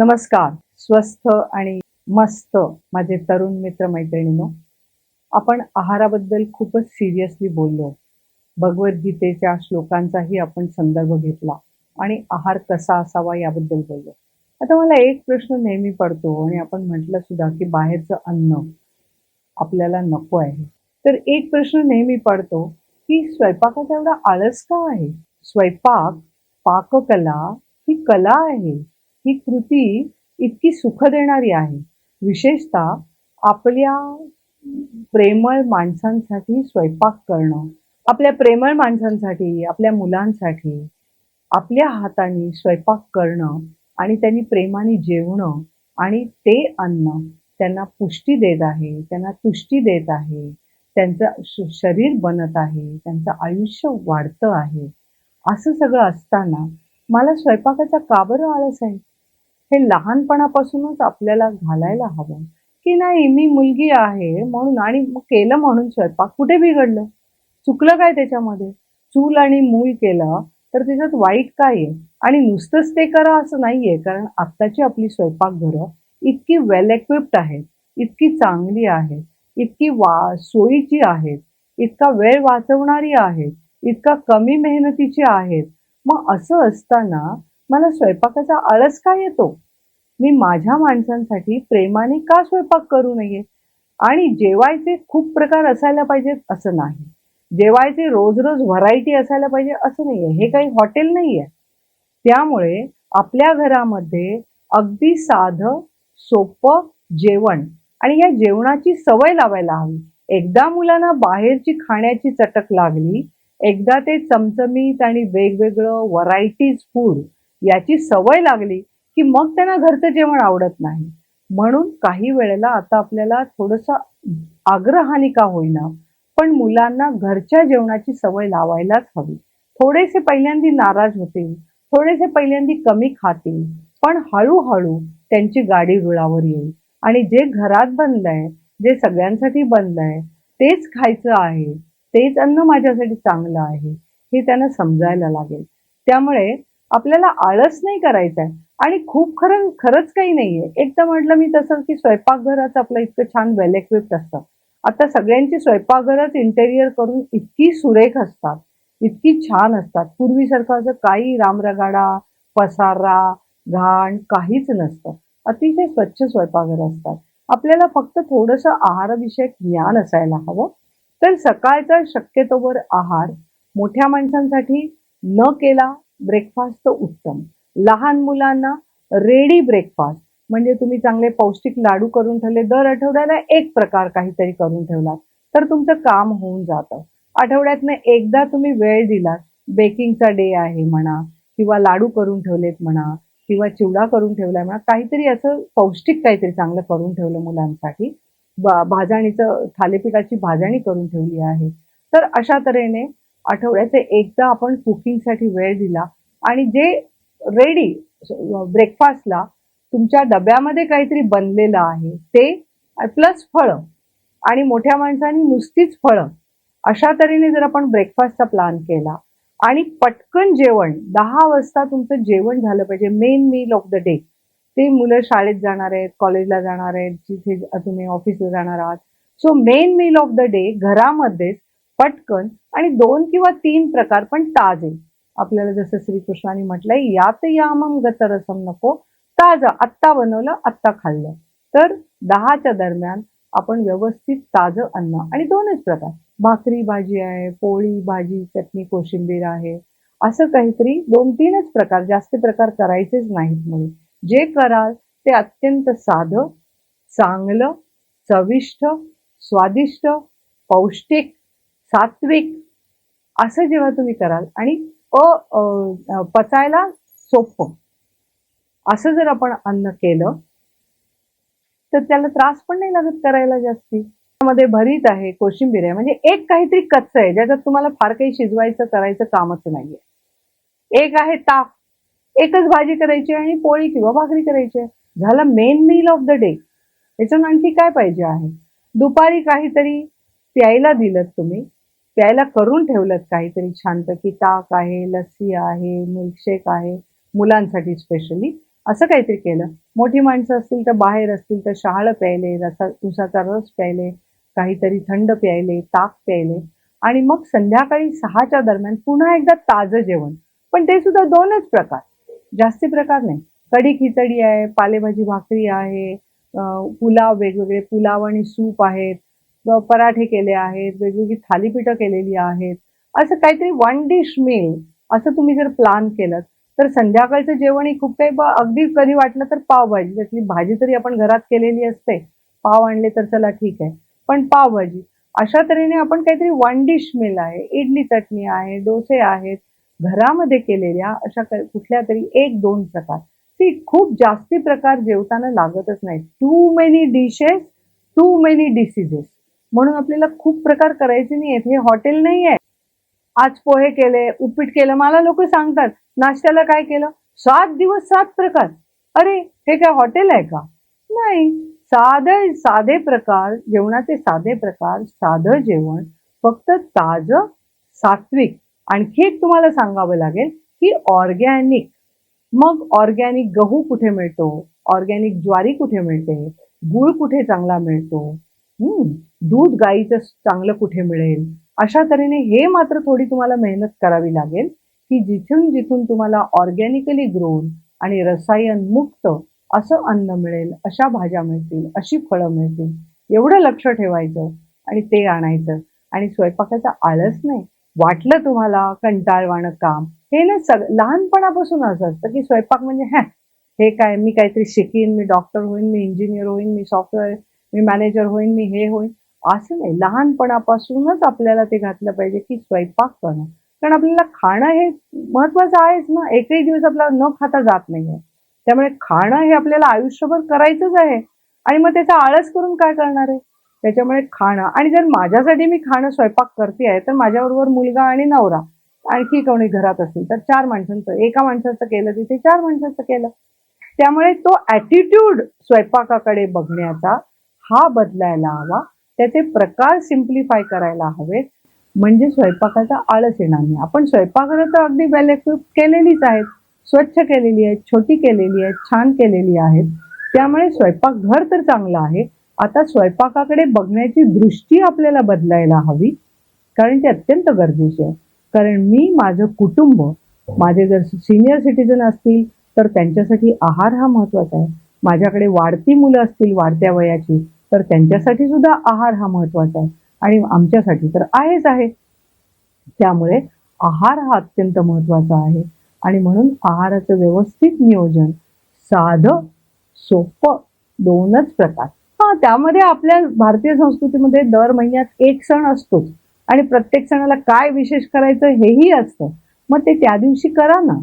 नमस्कार. स्वस्थ आणि मस्त माझे तरुण मित्र मैत्रिणींनो आपण आहाराबद्दल खूपच सिरियसली बोललो. भगवद्गीतेच्या श्लोकांचाही आपण संदर्भ घेतला आणि आहार कसा असावा याबद्दल बोललो. आता मला एक प्रश्न नेहमी पडतो आणि आपण म्हटलं सुद्धा की बाहेरचं अन्न आपल्याला नको आहे. तर एक प्रश्न नेहमी पडतो की स्वयंपाकात एवढा आळस का आहे? स्वयंपाक पाककला ही कला आहे? ही कृती इतकी सुख देणारी आहे. विशेषतः आपल्या प्रेमळ माणसांसाठी स्वयंपाक करणं आपल्या प्रेमळ माणसांसाठी आपल्या मुलांसाठी आपल्या हाताने स्वयंपाक करणं आणि त्यांनी प्रेमाने जेवणं आणि ते अन्न त्यांना पुष्टी देत आहे त्यांना तुष्टी देत आहे त्यांचं शरीर बनत आहे त्यांचं आयुष्य वाढतं आहे. असं सगळं असताना मला स्वयंपाकाचा का बरं आळस आहे? हे लहानपणापासूनच आपल्याला घालायला हवं. की नाही मी मुलगी आहे म्हणून आणि केलं म्हणून स्वयंपाक कुठे बिघडलं? चुकलं काय त्याच्यामध्ये? चूल आणि मूल केलं तर त्याच्यात वाईट काय आहे? आणि नुसतंच ते करा असं नाहीये कारण आत्ताची आपली स्वयंपाकघरं इतकी वेल इक्विप्ड आहेत इतकी चांगली आहेत इतकी वा सोयीची आहेत इतका वेळ वाचवणारी आहेत इतका कमी मेहनतीची आहेत. मग असं असताना मला स्वयंपाकाचा आळस का येतो? मी माझ्या माणसांसाठी प्रेमाने का स्वयंपाक करू नये? आणि जेवायचे खूप प्रकार असायला पाहिजेत असं नाही. जेवायचे रोज रोज व्हरायटी असायला पाहिजे असं नाहीये. हे काही हॉटेल नाहीये. त्यामुळे आपल्या घरामध्ये अगदी साधं सोपं जेवण आणि या जेवणाची सवय लावायला हवी. एकदा मुलांना बाहेरची खाण्याची चटक लागली एकदा ते चमचमीत आणि वेगवेगळं व्हरायटीज फूड याची सवय लागली की मग त्यांना घरचं जेवण आवडत नाही. म्हणून काही वेळेला आता आपल्याला थोडंसं आग्रहाने का होईना पण मुलांना घरच्या जेवणाची सवय लावायलाच हवी. थोडेसे पहिल्यांदी नाराज होतील थोडेसे पहिल्यांदी कमी खातील पण हळूहळू त्यांची गाडी रुळावर येईल. आणि जे घरात बनलंय जे सगळ्यांसाठी बनलंय तेच खायचं आहे तेच अन्न माझ्यासाठी चांगलं आहे हे त्यांना समजायला लागेल. त्यामुळे आपल्याला आळस नाही करायचा आहे आणि खूप खरं खरंच काही नाहीये. एकदा म्हटलं मी तसं की स्वयंपाकघरच आपलं इतकं छान वेल इक्विप्ड असतं. आता सगळ्यांची स्वयंपाकघरच इंटेरियर करून इतकी सुरेख असतात. इतकी छान असतात. पूर्वीसारखं असं काही रामरगाडा पसारा घाण काहीच नसतं. अतिशय स्वच्छ स्वयंपाकघर असतात. आपल्याला फक्त थोडंसं आहारविषयक ज्ञान असायला हवं. तर सकाळचा शक्यतोवर आहार मोठ्या माणसांसाठी न केला ब्रेकफास्ट तर उत्तम. लहान मुलांना रेडी ब्रेकफास्ट म्हणजे तुम्ही चांगले पौष्टिक लाडू करून ठेवले दर आठवड्याला एक प्रकार काहीतरी करून ठेवलात तर तुमचं काम होऊन जातं. आठवड्यातनं एकदा तुम्ही वेळ दिलात बेकिंगचा डे आहे म्हणा किंवा लाडू करून ठेवलेत म्हणा किंवा चिवडा करून ठेवलाय म्हणा काहीतरी असं पौष्टिक काहीतरी चांगलं करून ठेवलं मुलांसाठी. भाजणीचं थालीपीठाची भाजणी करून ठेवली आहे. तर अशा तऱ्हेने आठवड्याचे एकदा आपण कुकिंगसाठी वेळ दिला आणि जे रेडी ब्रेकफास्टला तुमच्या डब्यामध्ये काहीतरी बनलेलं आहे ते प्लस फळं आणि मोठ्या माणसांनी नुसतीच फळं अशा तऱ्हेने जर आपण ब्रेकफास्टचा प्लॅन केला आणि पटकन जेवण दहा वाजता तुमचं जेवण झालं पाहिजे main meal of the day ते मुलं शाळेत जाणार आहेत कॉलेजला जाणार आहेत जिथे तुम्ही ऑफिसला जाणार आहात. So main meal of the day घरामध्येच पटकन आणि दोन किंवा तीन प्रकार पण ताजे. आपल्याला जसं श्रीकृष्णाने म्हटलंय यात यामम गतरसम नको ताजं आत्ता बनवलं आत्ता खाल्लं. तर दहाच्या दरम्यान आपण व्यवस्थित ताजं अन्न आणि दोनच प्रकार. भाकरी भाजी आहे पोळी भाजी चटणी कोशिंबीर आहे. असं काहीतरी दोन तीनच प्रकार जास्त प्रकार करायचेच नाहीत मुळे जे कराल ते अत्यंत साधं चांगलं चविष्ट स्वादिष्ट पौष्टिक सात्विक असं जेव्हा तुम्ही कराल आणि अ पचायला सोपं. असं जर आपण अन्न केलं तर त्याला त्रास पण नाही लागत करायला जास्ती. मध्ये भरीत आहे कोशिंबीर आहे. म्हणजे एक काहीतरी कच्च आहे ज्याच्यात तुम्हाला फार काही शिजवायचं करायचं कामच नाहीये. एक आहे ताक. एकच भाजी करायची आणि पोळी किंवा भाकरी करायची आहे. झालं main meal of the day त्याच्यात आणखी काय पाहिजे आहे? दुपारी काहीतरी प्यायला दिलं तुम्ही प्यायला करून ठेवलं काहीतरी छानपैकी. ताक आहे लस्सी आहे मिल्कशेक आहे मुलांसाठी स्पेशली असं काहीतरी केलं. मोठी माणसं असतील तर बाहेर असतील तर शहाळं प्यायले रसा उसाचा रस प्यायले काहीतरी थंड प्यायले ताक प्यायले. आणि मग संध्याकाळी सहाच्या दरम्यान पुन्हा एकदा ताजं जेवण. पण ते सुद्धा दोनच प्रकार. जास्ती प्रकार नाही. कढी खिचडी आहे पालेभाजी भाकरी आहे पुलाव वेगवेगळे पुलाव आणि सूप आहेत. पराठे केले आहेत वेगवेगळी थालीपीठं केलेली आहेत. असं काहीतरी वन डिश मील असं तुम्ही जर प्लॅन केलं तर संध्याकाळचं जेवण ही खूप काही अगदी कधी वाटलं तर पावभाजी त्यातली भाजी तरी आपण घरात केलेली असते. पाव आणले तर चला ठीक आहे. पण पावभाजी अशा तऱ्हेने आपण काहीतरी वन डिश मील आहे. इडली चटणी आहे डोसे आहेत घरामध्ये केलेल्या अशा कुठल्या तरी एक दोन प्रकार. ती खूप जास्ती प्रकार जेवताना लागतच नाही too many dishes too many dishes म्हणून आपल्याला खूप प्रकार करायचे नाही आहेत हे हॉटेल नाही आहे आज पोहे केले उपीट केलं मला लोक सांगतात नाश्त्याला काय केलं? सात दिवस सात प्रकार. अरे हे काय हॉटेल आहे का? नाही. साधे साधे प्रकार जेवणाचे साधे प्रकार साधं जेवण फक्त ताज सात्विक. आणखी एक तुम्हाला सांगावं लागेल की ऑर्गॅनिक. मग ऑर्गॅनिक गहू कुठे मिळतो? ऑर्गॅनिक ज्वारी कुठे मिळते? गुळ कुठे चांगला मिळतो? दूध गाईचं चांगलं कुठे मिळेल? अशा तऱ्हेने हे मात्र थोडी तुम्हाला मेहनत करावी लागेल की जिथून जिथून तुम्हाला ऑर्गॅनिकली ग्रोन आणि रसायन मुक्त असं अन्न मिळेल अशा भाज्या मिळतील अशी फळं मिळतील एवढं लक्ष ठेवायचं आणि ते आणायचं. आणि स्वयंपाकाचा आळस नाही वाटलं तुम्हाला कंटाळवाणं काम? हे ना सग लहानपणापासून असं असतं की स्वयंपाक म्हणजे हॅ हे काय मी काहीतरी शिकीन मी डॉक्टर होईन मी इंजिनियर होईन मी सॉफ्टवेअर मी मॅनेजर होईन मी हे होईन. असं नाही. लहानपणापासूनच आपल्याला ते घातलं पाहिजे की स्वयंपाक करणं. कारण आपल्याला खाणं हे महत्वाचं आहेच ना. एकही दिवस आपला न खाता जात नाहीये. त्यामुळे खाणं हे आपल्याला आयुष्यभर करायचंच आहे. आणि मग त्याचा आळस करून काय करणार आहे? त्याच्यामुळे खाणं. आणि जर माझ्यासाठी मी खाणं स्वयंपाक करते आहे तर माझ्याबरोबर मुलगा आणि नवरा आणखी कोणी घरात असेल तर चार माणसांचं एका माणसाचं केलं तिथे चार माणसाचं केलं. त्यामुळे तो ॲटिट्यूड स्वयंपाकाकडे बघण्याचा हा बदलायला हवा त्याचे प्रकार सिम्प्लिफाय करायला हवेत. म्हणजे स्वयंपाकाचा आळस येणार नाही. आपण स्वयंपाकघरं तर अगदी वेल इक्विप केलेलीच आहेत. स्वच्छ केलेली आहेत छोटी केलेली आहेत छान केलेली आहेत. त्यामुळे स्वयंपाकघर तर चांगलं आहे. आता स्वयंपाकाकडे बघण्याची दृष्टी आपल्याला बदलायला हवी. कारण ती अत्यंत गरजेची आहे. कारण मी माझं कुटुंब माझे जर सिनियर सिटीजन असतील तर त्यांच्यासाठी आहार हा महत्त्वाचा आहे. माझ्याकडे वाढती मुलं असतील वाढत्या वयाची तर त्यांच्यासाठी सुद्धा आहार हा महत्त्वाचा आहे. आणि आमच्यासाठी तर आहेच आहे. त्यामुळे आहार हा अत्यंत महत्त्वाचा आहे. आणि म्हणून आहाराचं व्यवस्थित नियोजन साधं सोपं दोनच प्रकार. हा त्यामध्ये आपल्या भारतीय संस्कृतीमध्ये दर महिन्यात एक सण असतोच. आणि प्रत्येक सणाला काय विशेष करायचं हेही असतं. मग ते त्या दिवशी करा ना.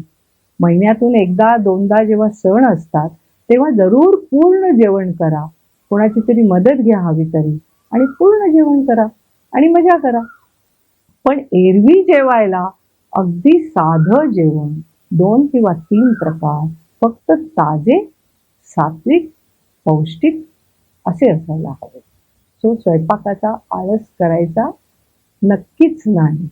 महिन्यातून एकदा दोनदा जेव्हा सण असतात तेव्हा जरूर पूर्ण जेवण करा. कोणाची तरी मदत घ्या हवी तरी. आणि पूर्ण जेवण करा आणि मजा करा. पण एरवी जेवायला अगदी साधं जेवण दोन किंवा तीन प्रकार फक्त ताजे सात्विक पौष्टिक असे असायला हवे. सो स्वयंपाकाचा आळस करायचा नक्कीच नाही.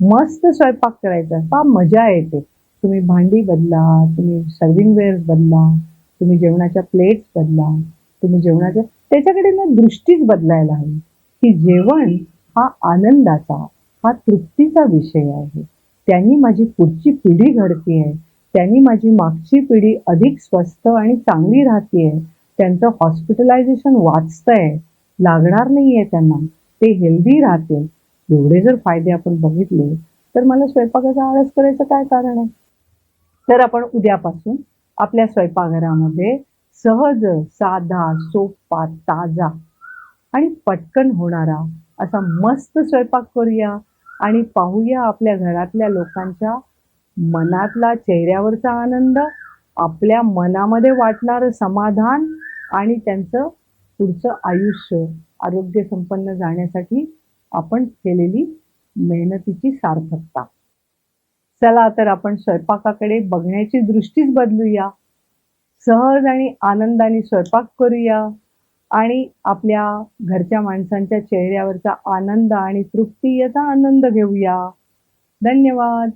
मस्त स्वयंपाक करायचा. फार मजा येते. तुम्ही भांडी बदला तुम्ही सर्विंग वेअर्स बदला तुम्ही जेवणाच्या प्लेट्स बदला. तुम्ही जेवणाच्या त्याच्याकडे ना दृष्टीच बदलायला हवी. की जेवण हा आनंदाचा हा तृप्तीचा विषय आहे. त्यांनी माझी पुढची पिढी घडती आहे त्यांनी माझी मागची पिढी अधिक स्वस्थ आणि चांगली राहतीये. त्यांचं हॉस्पिटलायझेशन वाचतंय. लागणार नाहीये त्यांना. ते हेल्दी राहतील. एवढे जर फायदे आपण बघितले तर मला स्वयंपाकाचा आळस करायचं काय कारण आहे? तर आपण उद्यापासून आपल्या स्वयंपाकघरामध्ये सहज साधा सोपा ताजा आणि पटकन होणारा असा मस्त स्वयंपाक करूया आणि पाहूया आपल्या घरातल्या लोकांच्या मनातला चेहऱ्यावरचा आनंद आपल्या मनामध्ये वाटणारं समाधान आणि त्यांचं पुढचं आयुष्य आरोग्य संपन्न जाण्यासाठी आपण केलेली मेहनतीची सार्थकता. चला तर आपण स्वयंपाकाकडे बघण्याची दृष्टीच बदलूया. सहज आणि आनंदाने स्वयंपाक करूया आणि आपल्या घरच्या माणसांच्या चेहऱ्यावरचा आनंद आणि तृप्ती याचा आनंद घेऊया. धन्यवाद.